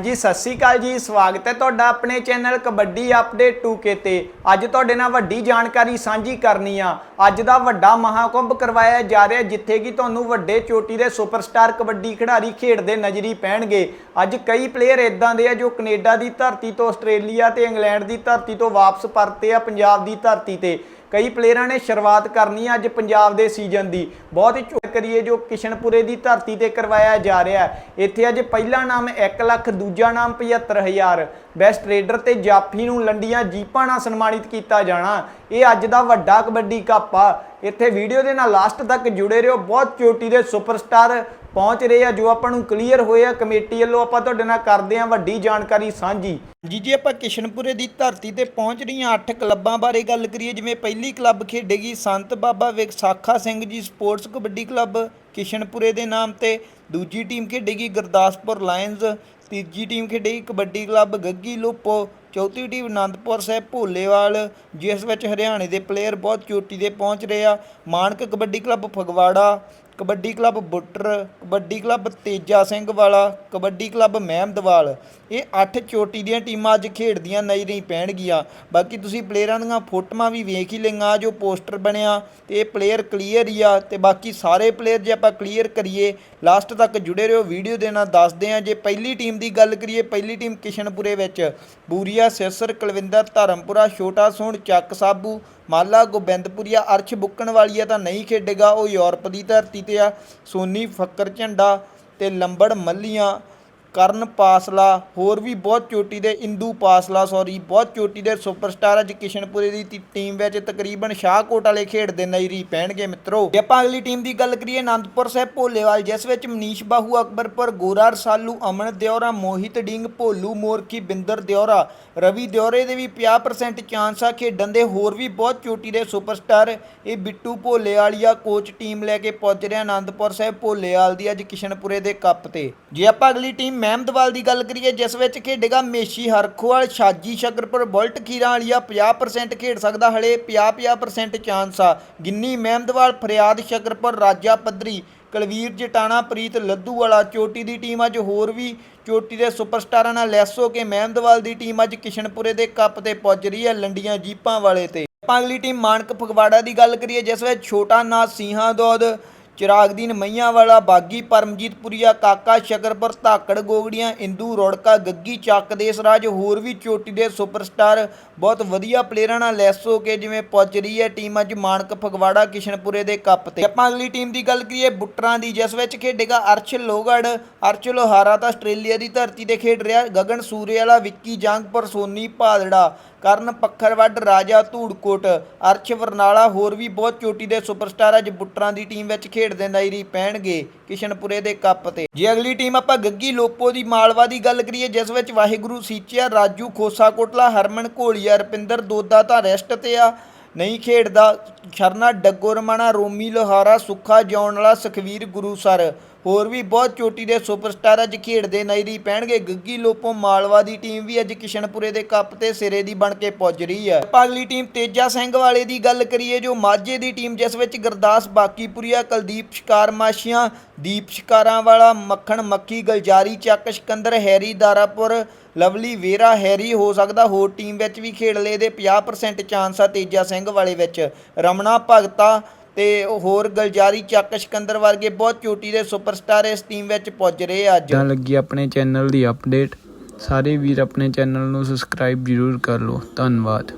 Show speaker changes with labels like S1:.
S1: ਜੀ ਸਤਿ ਸ੍ਰੀ ਅਕਾਲ ਜੀ, ਸਵਾਗਤ ਹੈ ਤੁਹਾਡਾ ਆਪਣੇ ਚੈਨਲ ਕਬੱਡੀ ਅਪਡੇਟ 2K ਤੇ। ਅੱਜ ਤੁਹਾਡੇ ਨਾਲ ਵੱਡੀ ਜਾਣਕਾਰੀ ਸਾਂਝੀ ਕਰਨੀ ਆ। ਅੱਜ ਦਾ ਵੱਡਾ ਮਹਾਕੁੰਭ ਕਰਵਾਇਆ ਜਾ ਰਿਹਾ, ਜਿੱਥੇ ਕਿ ਤੁਹਾਨੂੰ ਵੱਡੇ ਚੋਟੀ ਦੇ ਸੁਪਰਸਟਾਰ ਕਬੱਡੀ ਖਿਡਾਰੀ ਖੇਡਦੇ ਨਜ਼ਰੀ ਪੈਣਗੇ। ਅੱਜ ਕਈ ਪਲੇਅਰ ਇਦਾਂ ਦੇ ਆ ਜੋ ਕੈਨੇਡਾ ਦੀ ਧਰਤੀ ਤੋਂ ਆਸਟ੍ਰੇਲੀਆ ਤੇ ਇੰਗਲੈਂਡ ਦੀ ਧਰਤੀ ਤੋਂ ਵਾਪਸ ਪਰਤੇ ਆ, ਪੰਜਾਬ ਦੀ ਧਰਤੀ ਤੇ। ਕਈ ਪਲੇਅਰਾਂ ਨੇ ਸ਼ੁਰੂਆਤ ਕਰਨੀ ਹੈ ਅੱਜ ਪੰਜਾਬ ਦੇ ਸੀਜ਼ਨ ਦੀ। ਬਹੁਤ ਹੀ ਝੁਕ ਕਰੀਏ ਜੋ ਕਿਸ਼ਨਪੁਰੇ ਦੀ ਧਰਤੀ ਤੇ ਕਰਵਾਇਆ ਜਾ ਰਿਹਾ ਹੈ। ਇੱਥੇ ਅੱਜ ਪਹਿਲਾ ਨਾਮ 1 ਲੱਖ, ਦੂਜਾ ਨਾਮ 75000 ਬੈਸਟ ਰੇਡਰ ਤੇ ਜਾਫੀ ਨੂੰ ਲੰਡੀਆਂ ਜੀਪਾਂ ਨਾਲ ਸਨਮਾਨਿਤ ਕੀਤਾ ਜਾਣਾ। ਇਹ ਅੱਜ ਦਾ ਵੱਡਾ ਕਬੱਡੀ ਕੱਪ ਆ। ਇੱਥੇ ਵੀਡੀਓ ਦੇ ਨਾਲ ਲਾਸਟ ਤੱਕ ਜੁੜੇ ਰਹੋ। ਬਹੁਤ ਚੋਟੀ ਦੇ ਸੁਪਰਸਟਾਰ ਪਹੁੰਚ ਰਹੇ ਆ, ਜੋ ਆਪਾਂ ਨੂੰ ਕਲੀਅਰ ਹੋਏ ਆ। ਕਮੇਟੀ ਵੱਲੋਂ ਆਪਾਂ ਤੁਹਾਡੇ ਨਾਲ ਕਰਦੇ ਆ ਵੱਡੀ ਜਾਣਕਾਰੀ ਸਾਂਝੀ। ਜੀ ਜੀ, ਆਪਾਂ ਕਿਸ਼ਨਪੁਰੇ ਦੀ ਧਰਤੀ ਤੇ ਪਹੁੰਚ ਰਹੀਆਂ 8 ਕਲੱਬਾਂ ਬਾਰੇ ਗੱਲ ਕਰੀਏ, ਜਿਵੇਂ ਪਹਿਲੀ ਕਲੱਬ ਖੇਡੇਗੀ ਸੰਤ ਬਾਬਾ ਵਿਸਾਖਾ ਸਿੰਘ ਜੀ ਸਪੋਰਟਸ ਕਬੱਡੀ ਕਲੱਬ ਕਿਸ਼ਨਪੁਰੇ ਦੇ ਨਾਮ ਤੇ। ਦੂਜੀ ਟੀਮ ਖੇਡੇਗੀ ਗੁਰਦਾਸਪੁਰ ਲਾਇਨਜ਼। ਤੀਜੀ ਟੀਮ ਖੇਡੇਗੀ ਕਬੱਡੀ ਕਲੱਬ ਗੱਗੀ ਲੋਪੋ। ਚੌਥੀ ਟੀਮ ਅਨੰਦਪੁਰ ਸਾਹਿਬ ਭੋਲੇਵਾਲ, ਜਿਸ ਵਿੱਚ ਹਰਿਆਣੇ ਦੇ ਪਲੇਅਰ ਬਹੁਤ ਚੋਟੀ ਦੇ ਪਹੁੰਚ ਰਹੇ ਆ। Manak kabaddi club Phagwara, kabaddi club Buttar, kabaddi club Teja Singh Wala, kabaddi club Mehmadwal. ਇਹ 8 ਚੋਟੀ ਦੀਆਂ ਟੀਮਾਂ ਅੱਜ ਖੇਡਦੀਆਂ ਨਜ਼ਰੀ ਪੈਣਗੀਆਂ। ਬਾਕੀ ਤੁਸੀਂ ਪਲੇਅਰਾਂ ਦੀਆਂ ਫੋਟੋਆਂ ਵੀ ਵੇਖ ਹੀ ਲਈਆਂ ਜੋ ਪੋਸਟਰ ਬਣਿਆ, ਤੇ ਇਹ ਪਲੇਅਰ ਕਲੀਅਰ ਹੀ ਆ, ਤੇ ਬਾਕੀ ਸਾਰੇ ਪਲੇਅਰ ਜੇ ਆਪਾਂ ਕਲੀਅਰ ਕਰੀਏ ਲਾਸਟ ਤੱਕ ਜੁੜੇ ਰਹੋ ਵੀਡੀਓ ਦੇ ਨਾਲ ਦੱਸਦੇ ਆ, ਜੇ ਪਹਿਲੀ ਟੀਮ ਦੀ ਗੱਲ ਕਰੀਏ, ਪਹਿਲੀ ਟੀਮ ਕਿਸ਼ਨਪੁਰੇ ਵਿੱਚ, ਬੂਰੀਆ ਸਿਰਸਰ ਕੁਲਵਿੰਦਰ ਧਰਮਪੁਰਾ ਛੋਟਾ ਸੋਹਣ ਚੱਕ ਸਾਬੂ, ਮਾਲਾ ਗੋਬਿੰਦਪੁਰੀਆ ਅਰਸ਼ ਬੁੱਕਣ ਵਾਲੀਆ ਤਾਂ ਨਹੀਂ ਖੇਡੇਗਾ, ਉਹ ਯੂਰਪ ਦੀ ਧਰਤੀ ਤੇ ਆ। ਸੋਨੀ ਫੱਕਰ ਝੰਡਾ ਤੇ ਲੰਬੜ ਮੱਲੀਆਂ ਕਰਨ ਪਾਸਲਾ, ਹੋਰ ਵੀ ਬਹੁਤ ਚੋਟੀ ਦੇ ਇੰਦੂ ਪਾਸਲਾ ਸੌਰੀ ਬਹੁਤ ਚੋਟੀ ਦੇ ਸੁਪਰਸਟਾਰ ਅੱਜ ਕਿਸ਼ਨਪੁਰੇ ਦੀ ਟੀ- ਟੀਮ ਵਿੱਚ ਤਕਰੀਬਨ ਸ਼ਾਹਕੋਟ ਵਾਲੇ ਖੇਡਦੇ ਨਜ਼ਰੀ ਪੈਣਗੇ ਮਿੱਤਰੋ। ਜੇ ਆਪਾਂ ਅਗਲੀ ਟੀਮ ਦੀ ਗੱਲ ਕਰੀਏ, ਅਨੰਦਪੁਰ ਸਾਹਿਬ ਭੋਲੇਵਾਲ, ਜਿਸ ਵਿੱਚ ਮਨੀਸ਼ ਬਾਹੂ, ਅਕਬਰਪੁਰ ਗੋਰਾ ਰਸਾਲੂ ਅਮਨ ਦਿਓਰਾ, ਮੋਹਿਤ ਡਿੰਗ, ਭੋਲੂ, ਮੋਰਖੀ, ਬਿੰਦਰ ਦਿਓਰਾ, ਰਵੀ ਦਿਓਰੇ ਦੇ ਵੀ 50% ਚਾਂਸ ਆ ਖੇਡਣ ਦੇ, ਹੋਰ ਵੀ ਬਹੁਤ ਚੋਟੀ ਦੇ ਸੁਪਰਸਟਾਰ ਇਹ ਬਿੱਟੂ ਭੋਲੇਵਾਲੀਆ ਕੋਚ ਟੀਮ ਲੈ ਕੇ ਪਹੁੰਚ ਰਿਹਾ ਅਨੰਦਪੁਰ ਸਾਹਿਬ ਭੋਲੇਵਾਲ ਦੀ ਅੱਜ ਕਿਸ਼ਨਪੁਰੇ ਦੇ ਕੱਪ ਤੇ। ਜੇ ਆਪਾਂ ਅਗਲੀ ਟੀਮ ਮਹਿਮਦਵਾਲ ਦੀ ਗੱਲ ਕਰੀਏ, ਜਿਸ ਵਿੱਚ ਖੇਡੇਗਾ ਮੇਸ਼ੀ ਹਰਖੋਵਾਲ, ਸ਼ਾਜੀ ਸ਼ਕਰਪੁਰ, ਬੁਲਟ ਖੀਰਾਂ ਵਾਲੀਆ 50% ਖੇਡ ਸਕਦਾ ਹਲੇ 50-50% ਚਾਂਸ ਆ। ਗਿੰਨੀ ਮਹਿਮਦਵਾਲ ਫਰਿਆਦ ਸ਼ਕਰਪੁਰ, ਰਾਜਾ ਪੱਧਰੀ, ਕੁਲਵੀਰ ਜਟਾਣਾ, ਪ੍ਰੀਤ ਲੱਧੂ ਵਾਲਾ, ਚੋਟੀ ਦੀ ਟੀਮ ਅੱਜ ਹੋਰ ਵੀ ਚੋਟੀ ਦੇ ਸੁਪਰਸਟਾਰਾਂ ਨਾਲ ਲੈਸ ਹੋ ਕੇ ਮਹਿਮਦਵਾਲ ਦੀ ਟੀਮ ਅੱਜ ਕਿਸ਼ਨਪੁਰੇ ਦੇ ਕੱਪ ਤੇ ਪਹੁੰਚ ਰਹੀ ਹੈ ਲੰਡੀਆਂ ਜੀਪਾਂ ਵਾਲੇ ਤੇ। ਆਪਾਂ ਅਗਲੀ ਟੀਮ ਮਾਨਕ ਫਗਵਾੜਾ ਦੀ ਗੱਲ ਕਰੀਏ, ਜਿਸ ਵਿੱਚ ਛੋਟਾ ਨਾ ਸਿੰਘਾਂ ਦੋਦ ਚਿਰਾਗਦੀਨ ਮਈਆਂ ਵਾਲਾ ਬਾਗੀ ਪਰਮਜੀਤਪੁਰੀਆ, ਕਾਕਾ ਸ਼ਕਰਪੁਰ ਧਾਕੜ ਗੋਗੜੀਆਂ, ਇੰਦੂ ਰੋੜਕਾ, ਗੱਗੀ ਚੱਕ ਦੇਸ ਰਾਜ, ਹੋਰ ਵੀ ਚੋਟੀ ਦੇ ਸੁਪਰਸਟਾਰ। ਬਹੁਤ ਵਧੀਆ ਪਲੇਅਰਾਂ ਨਾਲ ਲੈਸ ਹੋ ਕੇ ਜਿਵੇਂ ਪਹੁੰਚ ਰਹੀ ਹੈ ਟੀਮ ਅੱਜ ਮਾਨਕ ਫਗਵਾੜਾ, ਕਿਸ਼ਨਪੁਰੇ ਦੇ ਕੱਪ ਤੇ। ਆਪਾਂ ਅਗਲੀ ਟੀਮ ਦੀ ਗੱਲ ਕਰੀਏ, ਬੁੱਟਰਾਂ ਦੀ, ਜਿਸ ਵਿੱਚ ਖੇਡੇਗਾ ਅਰਸ਼ ਲੋਗੜ ਅਰਸ਼ ਲੋਹਾਰਾ ਤਾਂ ਆਸਟ੍ਰੇਲੀਆ ਦੀ ਧਰਤੀ ਤੇ ਖੇਡ ਰਿਹਾ, ਗਗਨ ਸੂਰੇ ਵਾਲਾ ਵਿੱਕੀ ਜੰਗਪੁਰ ਸੋਨੀ ਭਾਦੜਾ ਕਰਨ ਪੱਖਰਵੱਡ ਰਾਜਾ ਧੂੜਕੋਟ। ਅਰਸ਼ ਵਰਨਾਲਾ ਹੋਰ ਵੀ ਬਹੁਤ ਚੋਟੀ ਦੇ ਸੁਪਰਸਟਾਰ ਅੱਜ ਬੁੱਟਰਾਂ ਦੀ ਟੀਮ ਵਿੱਚ ਖੇਡਦੇ ਨਜ਼ਰੀ ਪੈਣਗੇ ਕਿਸ਼ਨਪੁਰੇ ਦੇ ਕੱਪ ਤੇ। ਜੇ ਅਗਲੀ ਟੀਮ ਆਪਾਂ ਗੱਗੀ ਲੋਪੋ ਦੀ ਮਾਲਵਾ ਦੀ ਗੱਲ ਕਰੀਏ, ਜਿਸ ਵਿੱਚ ਵਾਹਿਗੁਰੂ ਸੀਚਿਆ, ਰਾਜੂ ਖੋਸਾ ਕੋਟਲਾ ਹਰਮਨ ਘੋਲੀਆ, ਰਪਿੰਦਰ ਦੋਦਾ ਤਾਂ ਰੈਸਟ ਤੇ ਆ। ਨਹੀਂ ਖੇਡਦਾ ਸ਼ਰਨਾ ਡੱਗੋ ਰਮਾਣਾ ਰੋਮੀ ਲੋਹਾਰਾ, ਸੁੱਖਾ ਜੌਨ ਵਾਲਾ ਸੁਖਵੀਰ ਗੁਰੂਸਰ। ਹੋਰ ਵੀ ਬਹੁਤ ਚੋਟੀ ਦੇ ਸੁਪਰਸਟਾਰ ਅੱਜ ਖੇਡਦੇ ਨਜ਼ਰੀ ਪੈਣਗੇ। ਗੱਗੀ ਲੋਪੋ ਮਾਲਵਾ ਦੀ ਟੀਮ ਵੀ ਅੱਜ ਕਿਸ਼ਨਪੁਰੇ ਦੇ ਕੱਪ ਤੇ ਸਿਰੇ ਦੀ ਬਣ ਕੇ ਪੁੱਜ ਰਹੀ ਹੈ। ਆਪਾਂ ਅਗਲੀ ਟੀਮ ਤੇਜਾ ਸਿੰਘ ਵਾਲੇ ਦੀ ਗੱਲ ਕਰੀਏ, ਜੋ ਮਾਝੇ ਦੀ ਟੀਮ, ਜਿਸ ਵਿੱਚ ਗੁਰਦਾਸ ਬਾਕੀਪੁਰੀਆ, ਕੁਲਦੀਪ ਸ਼ਿਕਾਰ ਮਾਸ਼ੀਆਂ, ਦੀਪ ਸ਼ਿਕਾਰਾਂ ਵਾਲਾ, Makhan Makhi, Gulzari Chak, Sikandar Harry, Darapur, Lovely Vera Harry ਹੋ ਸਕਦਾ। ਹੋਰ ਟੀਮ ਵਿੱਚ ਵੀ ਖੇਡ ਲਏ ਦੇ 50% ਚਾਂਸ ਆ ਤੇਜਾ ਸਿੰਘ ਵਾਲੇ ਵਿੱਚ। ਰਮਣਾ ਭਗਤਾ ਤੇ ਹੋਰ ਗਲਜਾਰੀ ਚੱਕ ਸਿਕੰਦਰ ਵਰਗੇ ਬਹੁਤ ਚੋਟੀ ਦੇ ਸੁਪਰਸਟਾਰ ਇਸ ਟੀਮ ਵਿੱਚ ਪੁੱਜ ਰਹੇ ਆ ਅੱਜ।
S2: ਕਿੱਦਾਂ ਲੱਗੀ ਆਪਣੇ ਚੈਨਲ ਦੀ ਅਪਡੇਟ ਸਾਰੇ ਵੀਰ ਆਪਣੇ ਚੈਨਲ ਨੂੰ ਸਬਸਕ੍ਰਾਈਬ ਜ਼ਰੂਰ ਕਰ ਲਓ। ਧੰਨਵਾਦ।